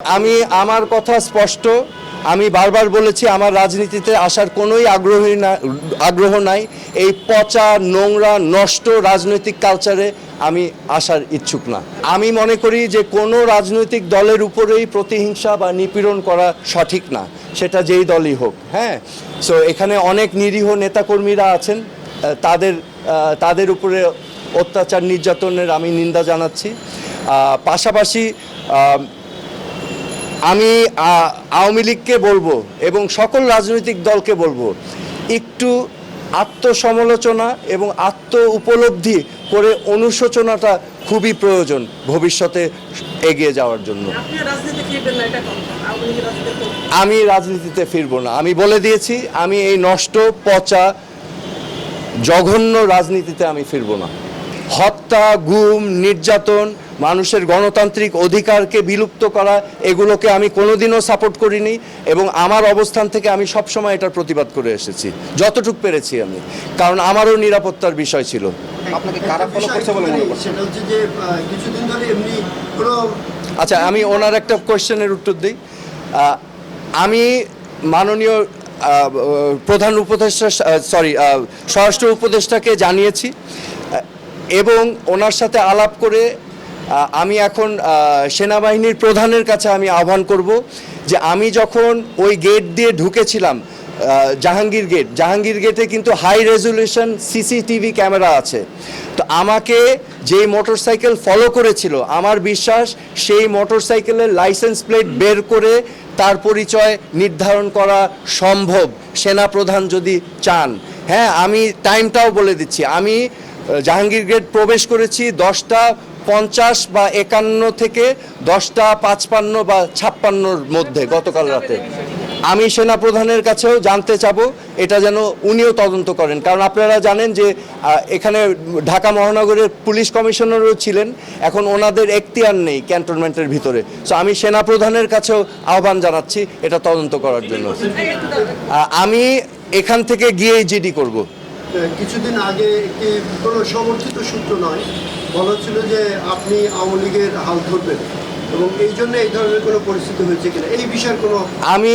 আমি, আমার কথা স্পষ্ট। আমি বারবার বলেছি, আমার রাজনীতিতে আসার কোনোই আগ্রহী না, আগ্রহ নাই। এই পচা, নোংরা, নষ্ট রাজনৈতিক কালচারে আমি আসার ইচ্ছুক না। আমি মনে করি যে কোনো রাজনৈতিক দলের উপরেই প্রতিহিংসা বা নিপীড়ন করা সঠিক না। সেটা যেই দলই হোক হ্যাঁ? সো এখানে অনেক নিরীহ নেতাকর্মীরা আছেন। তাদের তাদের উপরে অত্যাচার নির্যাতনের আমি নিন্দা জানাচ্ছি। পাশাপাশি আমি আওয়ামী লীগকে বলব এবং সকল রাজনৈতিক দলকে বলব একটু আত্মসমালোচনা এবং আত্ম উপলব্ধি করে অনুশোচনাটা খুবই প্রয়োজন ভবিষ্যতে এগিয়ে যাওয়ার জন্য। আমি রাজনীতিতে ফিরবো না। আমি বলে দিয়েছি আমি এই নষ্ট পচা জঘন্য রাজনীতিতে আমি ফিরবো না। হত্যা গুম নির্যাতন মানুষের গণতান্ত্রিক অধিকারকে বিলুপ্ত করা এগুলোকে আমি কোনোদিনও সাপোর্ট করিনি এবং আমার অবস্থান থেকে আমি সবসময় এটার প্রতিবাদ করে এসেছি। যতটুক পেরেছি আমি। কারণ আমারও নিরাপত্তার বিষয় ছিল। আপনাকে কারা ফলো করছে বলে মনে করছেন? সেটা হচ্ছে যে কিছুদিন ধরে এমনি আচ্ছা আমি ওনার একটা কোয়েশ্চেনের উত্তর দিই। আমি মাননীয় প্রধান উপদেষ্টা সরি স্বরাষ্ট্র উপদেষ্টাকে জানিয়েছি এবং ওনার সাথে আলাপ করে আমি এখন সেনাবাহিনীর প্রধানের কাছে আমি আহ্বান করব যে আমি যখন ওই গেট দিয়ে ঢুকেছিলাম জাহাঙ্গীর গেট জাহাঙ্গীর গেটে কিন্তু হাই রেজলিউশন সিসিটিভি ক্যামেরা আছে। তো আমাকে যেই মোটরসাইকেল ফলো করেছিল, আমার বিশ্বাস সেই মোটরসাইকেলের লাইসেন্স প্লেট বের করে তার পরিচয় নির্ধারণ করা সম্ভব, সেনাপ্রধান যদি চান। হ্যাঁ আমি টাইমটাও বলে দিচ্ছি। আমি জাহাঙ্গীর গেট প্রবেশ করেছি দশটা পঞ্চাশ বা একান্ন থেকে দশটা, পাঁচপান্ন বা ছাপ্পান্নর মধ্যে গতকাল রাতে। আমি সেনাপ্রধানের কাছেও জানতে চাবো, এটা যেন উনিও তদন্ত করেন। কারণ আপনারা জানেন যে এখানে ঢাকা মহানগরের পুলিশ কমিশনারও ছিলেন, এখন ওনাদের এখতিয়ার নেই ক্যান্টনমেন্টের ভিতরে। সো আমি সেনাপ্রধানের কাছেও আহ্বান জানাচ্ছি এটা তদন্ত করার জন্য। আমি এখান থেকে গিয়েই জিডি করব। কিছুদিন আগে একটি কোনো সমর্থিত সূত্র নয়, বলা ছিল যে আপনি আওয়ামী লীগের হাল ধরবেন এবং এই জন্য এই ধরনের কোনো পরিস্থিতি হয়েছে কিনা, এই বিষয়ের কোনো আমি